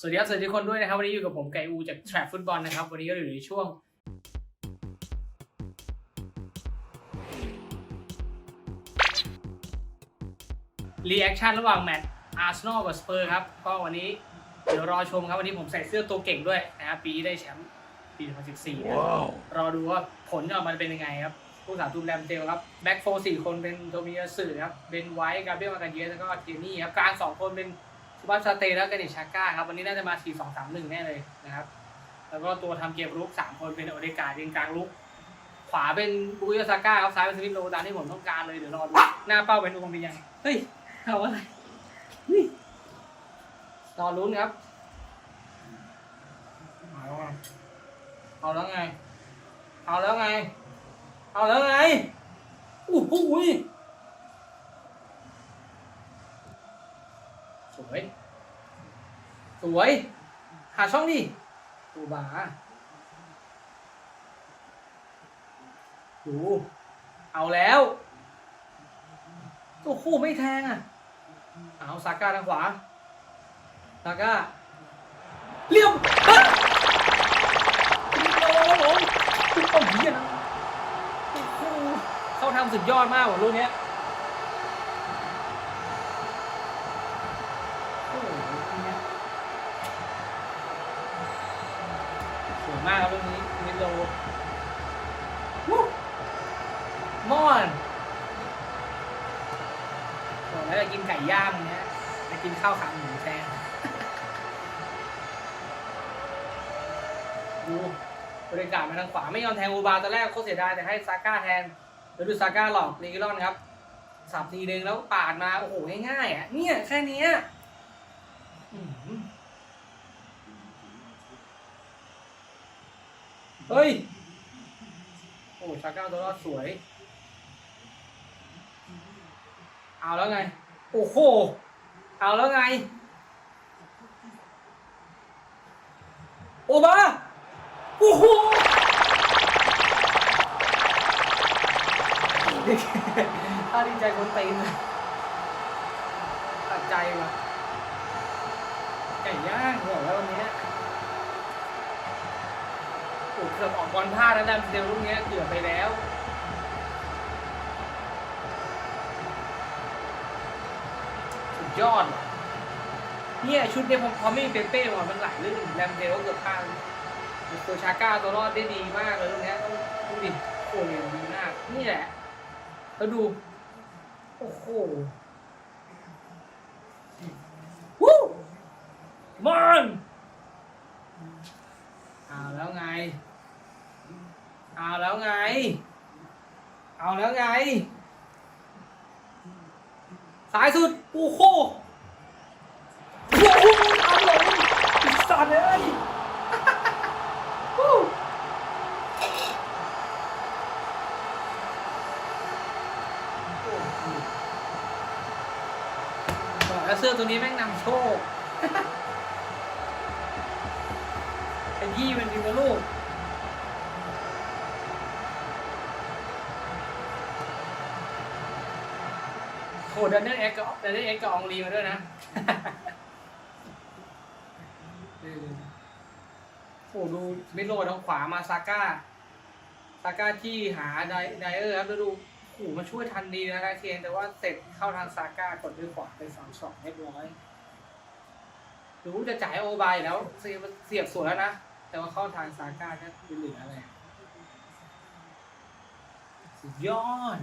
สวัสดีครับสวัสดีทุกคนด้วยนะครับ วันนี้อยู่กับผมไก่อูจากแทร็ฟุตบอลนะครับ วันนี้ก็อยู่ในช่วง รีแอคชั่นระหว่างแมตช์อาร์เซนอลกับสเปอร์ครับ ก็วันนี้เดี๋ยวรอชมครับ วันนี้ผมใส่เสื้อตัวเก่งด้วยนะครับปีนี้ได้แชมป์ปี 2014นะรอดูว่าผลจะออกมาเป็นยังไงครับผู้สาตูมแรมเตลครับแบ็กโฟสี่คนเป็นโทมิยาสึครับเบนไวท์กาเบรียลมาการเยสแล้วก็เทนี่ครับกลางสองคนเป็น ซูบัสซาเตและกานิชาก้าครับวันนี้น่าจะมา 4 2 3 1 แน่เลยนะครับ แล้วก็ตัวทำเกมรุก 3 คนเป็นโอเดการ์ดยืนกลางรุก ขวาเป็นบุยซาก้าครับซ้ายเป็นสมิธโลตามที่ผมต้องการเลยเดี๋ยวรอดูหน้าเป้าเป็นอุกมบียังเฮ้ยเอาอะไรเฮ้ยรอลุ้นครับเอาอะเอาแล้วไง เอาแล้วไง เอาแล้วไงอู้หูยส วยสวย หาช่องดิตูบาดู เอาแล้วโอ้โหไม่แทงอะ เอาซาก้าทางขวาซาก้าเลี้ยมเฮ้ยโอ้โหตุ๊กเอาเหี้ยนะโอ้เขาทำสุดยอดมากว่ะลูกเนี้ยโอ้โหลูกเนี้ย สวยมากครับลูกนี้มิดโลวู้มอนบอกแล้วจะกินไก่ย่างเนี้ยจะกินข้าวขาหมูแทนดูบริการมาทางขวาไม่ยอมแทงอูบาตอนแรกโคตรเสียดายแต่ให้ซาก้าแทนแล้วดูซาก้าหลอกลีกิลอนครับสับทีนึงแล้วปาดมา โอ้โหง่ายๆอะเนี่ยแค่นี้ยอื้อหือ เฮ้ย โอ้ซาก้าตัวรอดสวย เอาแล้วไง โอ้โห เอาแล้วไง โอบาโอ้โหถ้าดีใจคนตีนเลยตัดใจว่ะไก่ย่างบอกแล้ววันเนี้ย โอ้เกือบออกบอลพลาดแล้วดันเดลลูกนี้เกือบไปแล้วสุดยอดเนี่ยชุดเนี้ยพอพอไม่มีเปเป้มามันไหลลื่นแรมเดลก็เกือบพลาดตัวชาก้าตัวรอดได้ดีมากเลยตรงเนี้ต้องดูดิโอ้ยดีมากนี่แหละแล้วดูโอ้โหวู้มอนเอาแล้วไง เอาแล้วไง เอาแล้วไง สายสุด โอ้โหโอ้โหเอาหลงอีสัตว์เลยวู้บอกแล้วเสื้อตัวนี้แม่งนำโชคเป็นยี่มันดีกว่าลูก โหดันเนอร์เอ็กกับดันเนอร์เอ็กกับอองลีมาด้วยนะเออโหดูมิโลทางขวามาซาก้าซาก้าที่หาไดไดเออร์ครับแล้วดูโหมาช่วยทันดีนะครับเคนแต่ว่าเสร็จเข้าทางซาก้ากดด้วยขวาไปสองสองเรียบร้อยรู้จะจ่ายโอบายแล้วเสียบเสียบสวยแล้วนะแต่ว่าเข้าทางซาก้าก็เหลืออะไรสุดยอด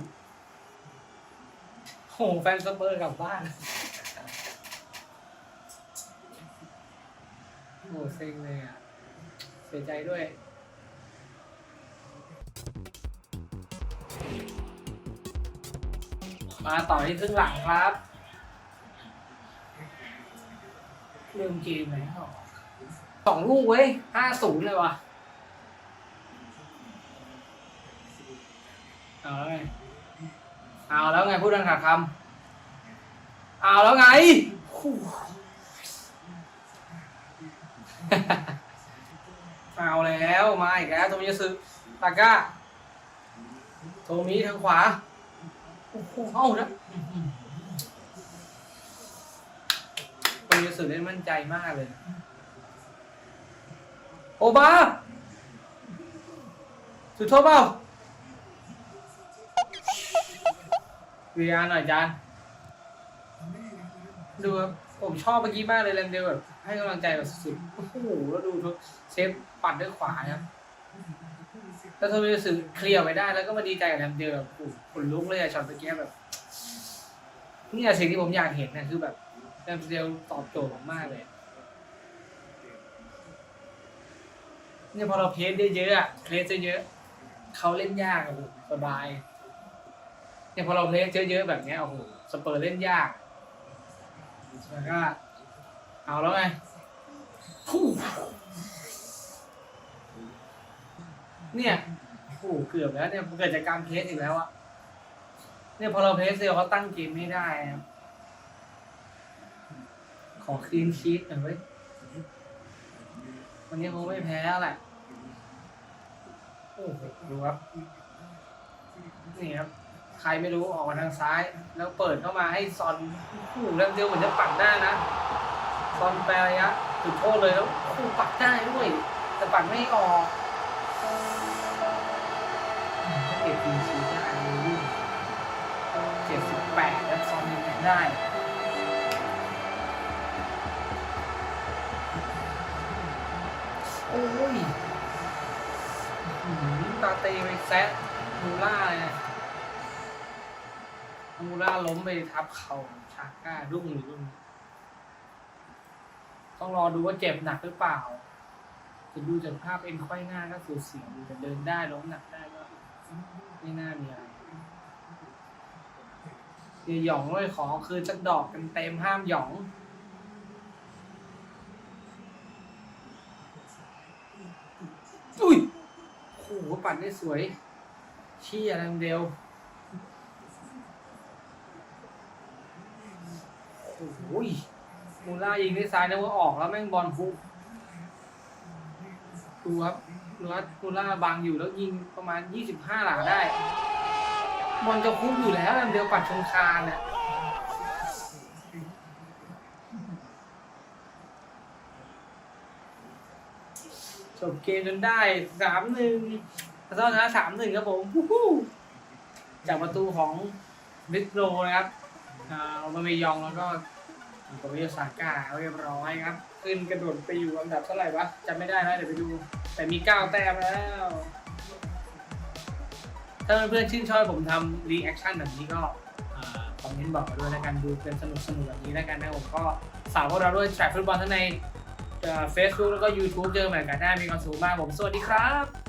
โหแฟนสเปอร์กลับบ้าน โหเซ็งเลยอะ เสียใจด้วย มาต่อที่ครึ่งหลังครับลืมเกมไหนหรอสองลูกเว้ยห้าศูนย์เลยว่ะเอาแล้วไง เอาแล้วไงพูดดังขาดคำเอาแล้วไง เอาแล้วมาอีกแล้วโทมิยาสึตาก้าโทมิทางขวาโอ้โหเอานะโทมิยาสึเล่นมั่นใจมากเลย โอบาสุดโทษเปล่า วีอาร์หน่อยจานดูครับผมชอบเมื่อกี้มากเลยแรมเดลแบบให้กำลังใจแบบสุดๆโอ้โหแล้วดูทุกเซฟปัดด้วยขวาครับแล้วทมิสึเคลียร์ไว้ได้แล้วก็มาดีใจกับแรมเดลแบบขนลุกเลยอะช็อตเมื่อกี้แบบนี่แหละสิ่งที่ผมอยากเห็นนะคือแบบแรมเดลตอบโจทย์ผมมากเลยเนี่ยพอเราเพลสได้เยอะอะเพลสเยอะๆเขาเล่นยากอะโอ้โหสบาย เนี่ยพอเราเพลสเยอะๆแบบเนี้ยโอ้โหสเปอร์เล่นยากแล้วก็เอาแล้วไงเนี่ยโอ้โหเกือบแล้วเนี่ยเกิดจากการเพลสอีกแล้วอะเนี่ยพอเราเพลสเซลเขาตั้งเกมไม่ได้ครับขอคลีนชีตหน่อยเว้ยวันนี้คงไม่แพ้แหละโอ้โหดูครับนี่ครับ ใครไม่รู้ออกมาทางซ้าย แล้วเปิดเข้ามาให้ซอนโอ้โหเริ่มเดียวเหมือนจะปัดได้นะซอนแปรระยะจุดโทษเลยแล้วโอ้ปัดได้ด้วยแต่ปัดไม่ออกเก็บทีชีได้เลยเจ็ดสิบแปดแล้วซอนยังไงได้โอ้ยตาเตไปแซะมูล่าเลยนะ มูล่าล้มไปทับเข่าชาก้ารุ่งหรือรุ่งต้องรอดูว่าเจ็บหนักหรือเปล่าจะดูจากภาพเอ็นค่อยหน้าก็สูสียู่แต่เดินได้ล้มหนักได้ก็ไม่น่ามีอะไรเดี๋ยวหยองเลยขอคือจะดอกกันเต็มห้ามหยองอุ้ยโอ้โหปัดได้สวย ชี่ยอะไรเดียว โอ้ยมูล่ายิงด้วยซ้ายนะว่าออกแล้วแม่งบอลฟุกดูครับดูว่ามูล่าบังอยู่แล้วยิงประมาณ 25 หลาได้ บอลจะคุกอยู่แล้วแรมเดียวปัดชงคาเนี่ยจบเกมจนได้สามหนึ่งอาร์เซนอลชนะสามหนึ่งครับผมจากประตูของบิสโรนะครับ อ่าเอามาเมยองแล้วก็โกเบโซาก้าเรียบร้อยครับ ขึ้นกระโดดไปอยู่อันดับเท่าไหร่วะจำไม่ได้นะเดี๋ยวไปดู แต่มีเก้าแต้มแล้ว ถ้าเพื่อนๆชื่นชอบผมทำรีแอคชั่นแบบนี้ก็คอมเมนต์บอกมาด้วยแล้วกันดูเป็นสนุกสนุกแบบนี้แล้วกันนะผมก็ฝากพวกเราด้วยแทร็กฟุตบอลทั้งในเฟซบุ๊กแล้วก็ YouTube เจอกันใหม่กันหน้มีความสุขมากผมสวัสดีครับ